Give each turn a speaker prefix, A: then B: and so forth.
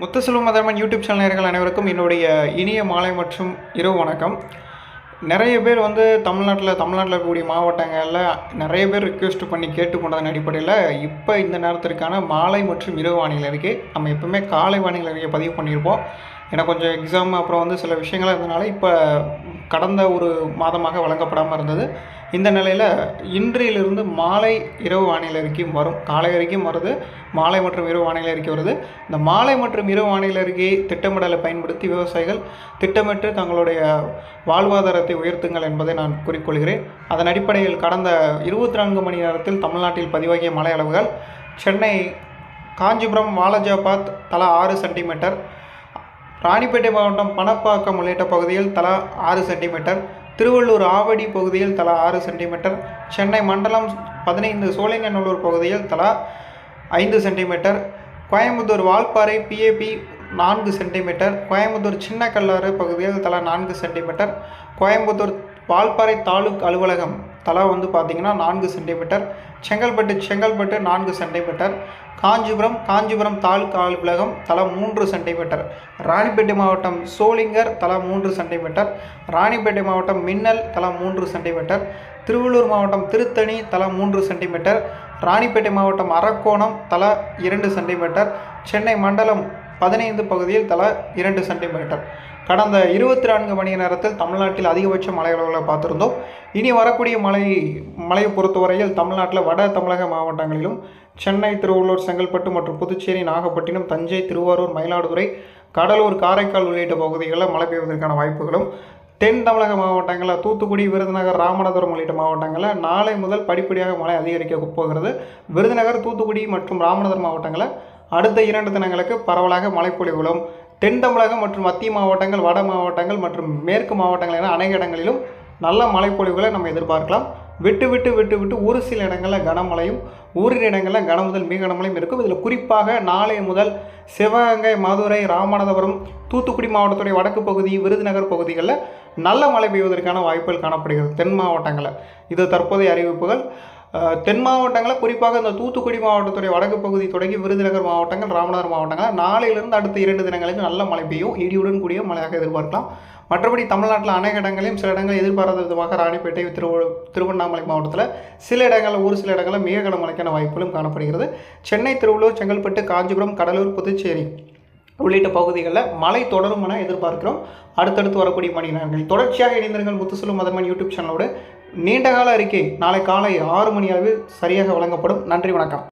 A: Muthuselvam மதர்மன் YouTube channel நேர்கள் அனைவருக்கும் என்னுடைய இனிய மாலை மற்றும் இரவு வணக்கம். நிறைய பேர் வந்து தமிழ்நாட்டில் தமிழ்நாட்டில் இருக்கக்கூடிய மாவட்டங்களில் நிறைய பேர் ரிக்வெஸ்ட் பண்ணி கேட்டுக்கொண்டதன் அடிப்படையில் இப்போ இந்த நேரத்திற்கான மாலை மற்றும் இரவு வானிலை அறிக்கை நம்ம எப்பவுமே காலை வானிலை அறிக்கை பதிவு பண்ணியிருப்போம். எனக்கு கொஞ்சம் எக்ஸாம் அப்புறம் வந்து சில விஷயங்கள் இருந்தனால இப்போ கடந்த ஒரு மாதமாக வழங்கப்படாமல் இருந்தது. இந்த நிலையில் இன்றையிலிருந்து மாலை இரவு வானிலை அறிக்கையும் வரும். காலை வரைக்கும் வருது மாலை மற்றும் இரவு வானிலை அறிக்கை வருது. இந்த மாலை மற்றும் இரவு வானிலை அறிக்கையை திட்டமிடலை பயன்படுத்தி விவசாயிகள் திட்டமிட்டு தங்களுடைய வாழ்வாதாரத்தை உயர்த்துங்கள் என்பதை நான் கூறிக்கொள்கிறேன். அதன் அடிப்படையில் கடந்த இருபத்தி நான்கு மணி நேரத்தில் தமிழ்நாட்டில் பதிவாகிய மழை அளவுகள் சென்னை காஞ்சிபுரம் வாலாஜாபாத் தலா ஆறு சென்டிமீட்டர் ராணிப்பேட்டை மாவட்டம் பணப்பாக்கம் உள்ளிட்ட பகுதியில் தலா ஆறு சென்டிமீட்டர் திருவள்ளூர் ஆவடி பகுதியில் தலா ஆறு சென்டிமீட்டர் சென்னை மண்டலம் பதினைந்து சோழிங்கநல்லூர் பகுதியில் தலா ஐந்து சென்டிமீட்டர் கோயம்புத்தூர் வால்பாறை பிஏபி நான்கு சென்டிமீட்டர் கோயம்புத்தூர் சின்ன கல்லாறு பகுதியில் தலா நான்கு சென்டிமீட்டர் கோயம்புத்தூர் வால்பாறை தாலுக் அலுவலகம் தலா வந்து பார்த்திங்கன்னா நான்கு சென்டிமீட்டர் செங்கல்பட்டு செங்கல்பட்டு நான்கு சென்டிமீட்டர் காஞ்சிபுரம் காஞ்சிபுரம் தாலுக்கா அலுவலகம் தலா மூன்று சென்டிமீட்டர் ராணிப்பேட்டை மாவட்டம் சோளிங்கர் தலா மூன்று சென்டிமீட்டர் ராணிப்பேட்டை மாவட்டம் மின்னல் தலா மூன்று சென்டிமீட்டர் திருவள்ளூர் மாவட்டம் திருத்தணி தலா மூன்று சென்டிமீட்டர் ராணிப்பேட்டை மாவட்டம் அரக்கோணம் தலா இரண்டு சென்டிமீட்டர் சென்னை மண்டலம் பதினைந்து பகுதியில் தலா இரண்டு சென்டிமீட்டர். கடந்த இருபத்தி நான்கு மணி நேரத்தில் தமிழ்நாட்டில் அதிகபட்ச மழை அளவுகளை பார்த்துருந்தோம். இனி வரக்கூடிய மழை மழையை பொறுத்தவரையில் தமிழ்நாட்டில் வட தமிழக மாவட்டங்களிலும் சென்னை திருவள்ளூர் செங்கல்பட்டு மற்றும் புதுச்சேரி நாகப்பட்டினம் தஞ்சை திருவாரூர் மயிலாடுதுறை கடலூர் காரைக்கால் உள்ளிட்ட பகுதிகளில் மழை பெய்வதற்கான வாய்ப்புகளும் தென் தமிழக மாவட்டங்களில் தூத்துக்குடி விருதுநகர் ராமநாதபுரம் உள்ளிட்ட மாவட்டங்களில் நாளை முதல் படிப்படியாக மழை அதிகரிக்க போகிறது. விருதுநகர் தூத்துக்குடி மற்றும் ராமநாதபுரம் மாவட்டங்களில் அடுத்த இரண்டு தினங்களுக்கு பரவலாக மழைப்பொழிவுகளும் தென் தமிழகம் மற்றும் மத்திய மாவட்டங்கள் வட மாவட்டங்கள் மற்றும் மேற்கு மாவட்டங்கள் என அநேக இடங்களிலும் நல்ல மழைப்பொழிவுகளை நம்ம எதிர்பார்க்கலாம். விட்டு விட்டு விட்டு விட்டு ஒரு சில இடங்களில் கனமழையும் ஓரிரு இடங்களில் கன முதல் மிக கனமழையும் இருக்கும். இதில் குறிப்பாக நாளை முதல் சிவகங்கை மதுரை ராமநாதபுரம் தூத்துக்குடி மாவட்டத்துடைய வடக்கு பகுதி விருதுநகர் பகுதிகளில் நல்ல மழை பெய்வதற்கான வாய்ப்புகள் காணப்படுகிறது. தென் மாவட்டங்களில். இது தற்போதைய அறிவிப்புகள். தென் மாவட்டங்களில் குறிப்பாக இந்த தூத்துக்குடி மாவட்டத்துடைய வடக்கு பகுதி தொடங்கி விருதுநகர் மாவட்டங்கள் ராமநாதர் மாவட்டங்கள் நாளையிலிருந்து அடுத்த இரண்டு தினங்களுக்கு நல்ல மழை பெய்யும். இடியுடன் கூடிய மழையாக எதிர்பார்க்கலாம். மற்றபடி தமிழ்நாட்டில் அநேக இடங்களையும் சில இடங்கள் எதிர்பாராத விதமாக ராணிப்பேட்டை திரு திருவண்ணாமலை மாவட்டத்தில் சில இடங்களில் ஒரு சில இடங்களில் மிக கனமழைக்கான வாய்ப்புகளும் காணப்படுகிறது. சென்னை திருவள்ளூர் செங்கல்பட்டு காஞ்சிபுரம் கடலூர் புதுச்சேரி உள்ளிட்ட பகுதிகளில் மழை தொடரும் என எதிர்பார்க்கிறோம். அடுத்தடுத்து வரக்கூடிய மணி நேரங்கள் தொடர்ச்சியாக இணைந்திருங்கள் முத்துசெல்வம் மதமன் யூடியூப் சேனலோடு. நீண்டகால அறிக்கை. நாளை காலை ஆறு மணி அளவில் சரியாக வழங்கப்படும். நன்றி வணக்கம்.